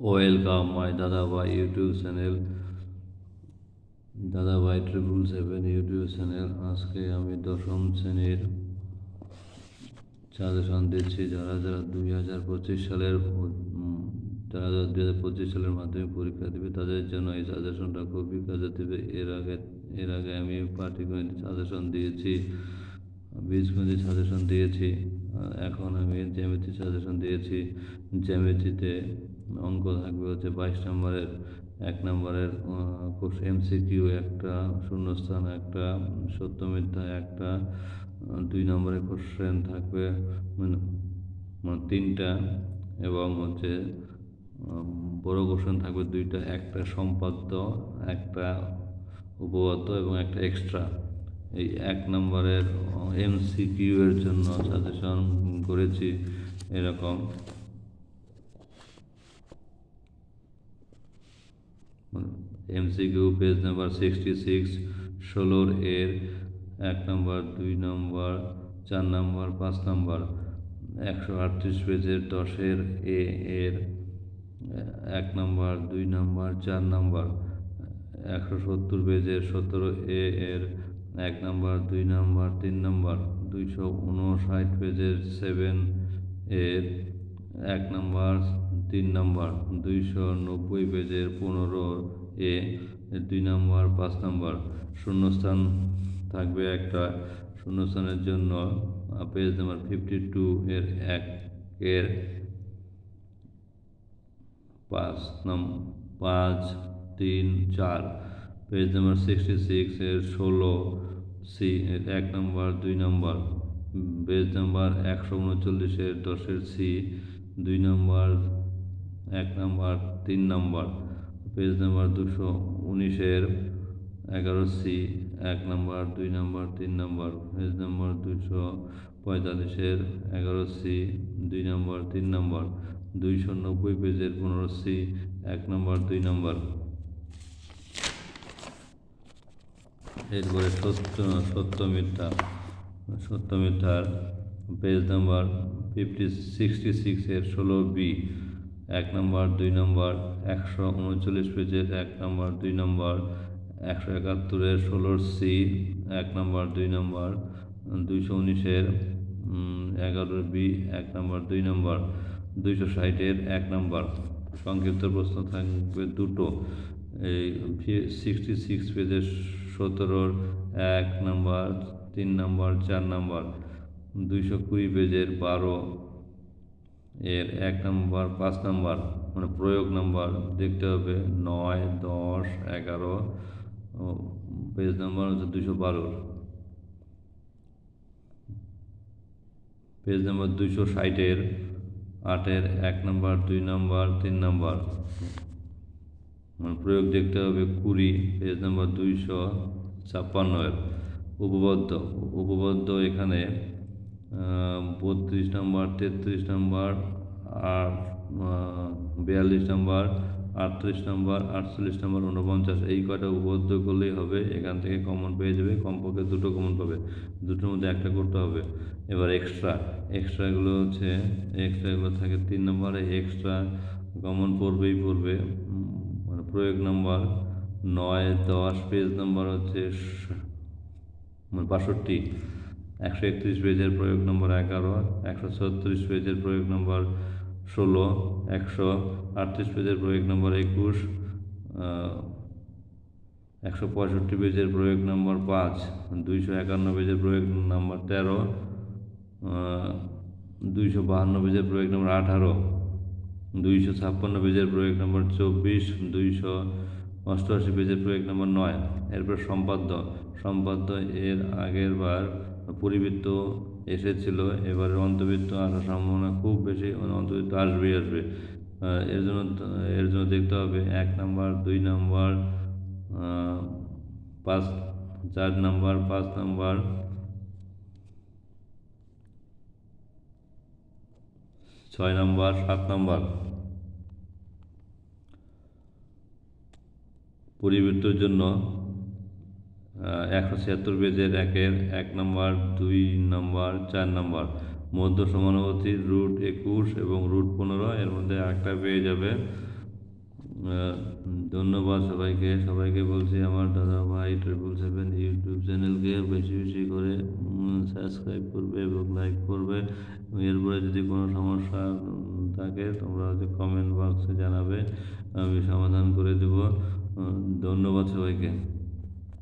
Welcome my Dadabhai YouTube channel, Dadabhai triple seven YouTube channel. আজকে আমি দশম শ্রেণির সাজেশন দিচ্ছি যারা যারা দুই হাজার পঁচিশ সালের যারা যারা দুই হাজার পঁচিশ সালের মাধ্যমিক পরীক্ষা দেবে, তাদের জন্য এই সাজেশনটা খুবই কাজে দেবে। এর আগে এর আগে আমি পাটিগণিত সাজেশন দিয়েছি, বীজগণিত সাজেশন দিয়েছি। এখন আমি জ্যামিতি সাজেশন দিয়েছি। জ্যামিতিতে অঙ্ক থাকবে হচ্ছে বাইশ নম্বরের, এক নম্বরের এমসিকিউ একটা, শূন্যস্থান একটা, সত্য মিথ্যা একটা, দুই নম্বরের কোশ্চেন থাকবে মানে মানে তিনটা এবং হচ্ছে বড় কোশ্চেন থাকবে দুইটা, একটা সম্পাদ্য, একটা উপপাদ্য এবং একটা এক্সট্রা এই এক নম্বরের এমসিকিউ এর জন্য সাজেশন করেছি এরকম। MCQ page number sixty six ষোলোর এর এক নম্বর, দুই নম্বর, চার নম্বর, পাঁচ নম্বর, একশো আটত্রিশ পেজের দশের এ এর এক নম্বর, দুই নম্বর, চার নম্বর, একশো সত্তর পেজের সতেরো এ এর এক নম্বর, দুই নম্বর, তিন নম্বর, দুইশো উনষাট পেজের সেভেন এর এক নম্বর, তিন নম্বর, দুইশো নব্বই পেজের পনেরো এ, দুই নম্বর, পাঁচ নম্বর। শূন্যস্থান থাকবে একটা। শূন্যস্থানের জন্য পেজ নাম্বার ফিফটি টু এর এক এর পাঁচ নম, পাঁচ, তিন, চার। পেজ নাম্বার সিক্সটি সিক্স এর ষোলো সি এর এক নম্বর দুই নম্বর পেজ নাম্বার একশো উনচল্লিশের দশের সি দুই নম্বর এক নম্বর তিন নম্বর পেজ নাম্বার দুশো উনিশের এগারো সি এক নম্বর দুই নম্বর তিন নম্বর পেজ নম্বর দুশো পঁয়তাল্লিশের এগারো সি দুই নম্বর তিন নম্বর দুইশো নব্বই পেজের পনেরো সি এক নম্বর দুই নম্বর এরপরে সত্য সত্য মিথ্যা, সত্য মিথ্যার পেজ নাম্বার ফিফটি সিক্সটি সিক্সের ষোলো বি এক নম্বর, দুই নম্বর, একশো উনচল্লিশ পেজের এক নম্বর, দুই নম্বর, একশো একাত্তরের ষোলোর সি এক নম্বর, দুই নম্বর, দুইশো উনিশের এগারোর বি এক নম্বর, দুই নম্বর, দুইশো ষাটের এক নম্বর। সংক্ষিপ্ত প্রশ্ন থাকবে দুটো। এই সিক্সটি সিক্স পেজের সতেরোর এক নম্বর, তিন নম্বর, চার নম্বর, দুইশো কুড়ি পেজের বারো এর এক নম্বর, পাঁচ নম্বর মানে প্রয়োগ নম্বর দেখতে হবে নয়, দশ, এগারো পেজ নম্বর হচ্ছে দুশো বারোর। পেজ নম্বর দুইশো ষাটের, আটের এক নম্বর, দুই নম্বর, তিন নম্বর। মানে প্রয়োগ দেখতে হবে কুড়ি পেজ নম্বর দুইশো ছাপ্পান্নের উপবদ্ধ উপবদ্ধ এখানে বত্রিশ নম্বর, তেত্রিশ নম্বর, আর বিয়াল্লিশ নম্বর, আটত্রিশ নম্বর, আটচল্লিশ নম্বর উনপঞ্চাশ এই কয়টা উপবদ্ধ করলেই হবে, এখান থেকে কমন পেয়ে যাবে, কমপক্ষে দুটো কমন পাবে। দুটোর মধ্যে একটা করতে হবে। এবার এক্সট্রা এক্সট্রাগুলো হচ্ছে এক্সট্রাগুলো থাকে তিন নম্বরে এক্সট্রা কমন পড়বেই পড়বে। প্রয়োগ নম্বর নয়, দশ পেজ নম্বর হচ্ছে বাষট্টি, একশো একত্রিশ পেজের প্রয়োগ নম্বর এগারো, একশো ছত্রিশ পেজের প্রয়োগ নম্বর ষোলো, একশো আটত্রিশ পেজের প্রয়োগ নম্বর একুশ একশো পঁয়ষট্টি পেজের প্রয়োগ নম্বর পাঁচ, দুইশো একান্ন পেজের প্রয়োগ নম্বর তেরো দুইশো বাহান্ন পেজের প্রয়োগ নম্বর আঠারো। দুইশো ছাপ্পান্ন পেজের প্রয়োগ নম্বর চব্বিশ, দুইশো অষ্টআশি পেজের প্রয়োগ নম্বর নয়। এরপর সম্পাদ্য। সম্পাদ্য এর আগের বার পরিবৃত্ত এসেছিল। এবারে অন্তর্বৃত্ত আসার সম্ভাবনা খুব বেশি মানে অন্তর্বৃত্ত আসবেই আসবে। এর জন্য এর জন্য দেখতে হবে এক নাম্বার, দুই নাম্বার পাঁচ, চার নাম্বার, পাঁচ নাম্বার ছয় নম্বর, সাত নম্বর। পরিবৃত্তর জন্য একশো ছিয়াত্তর পেজের একের এক নম্বর, দুই নম্বর, চার নম্বর। মধ্য সমানুপাতি রুট একুশ এবং রুট পনেরো, এর মধ্যে একটা পেয়ে যাবে ধন্যবাদ সবাইকে। সবাইকে বলছি আমার দাদা ভাই ট্রিপল সেভেন ইউটিউব চ্যানেলকে বেশি বেশি করে সাবস্ক্রাইব করবে এবং লাইক করবে। এরপরে যদি কোনো সমস্যা থাকে তোমরা হচ্ছে কমেন্ট বক্সে জানাবে, আমি সমাধান করে দেবো। ধন্যবাদ সবাইকে।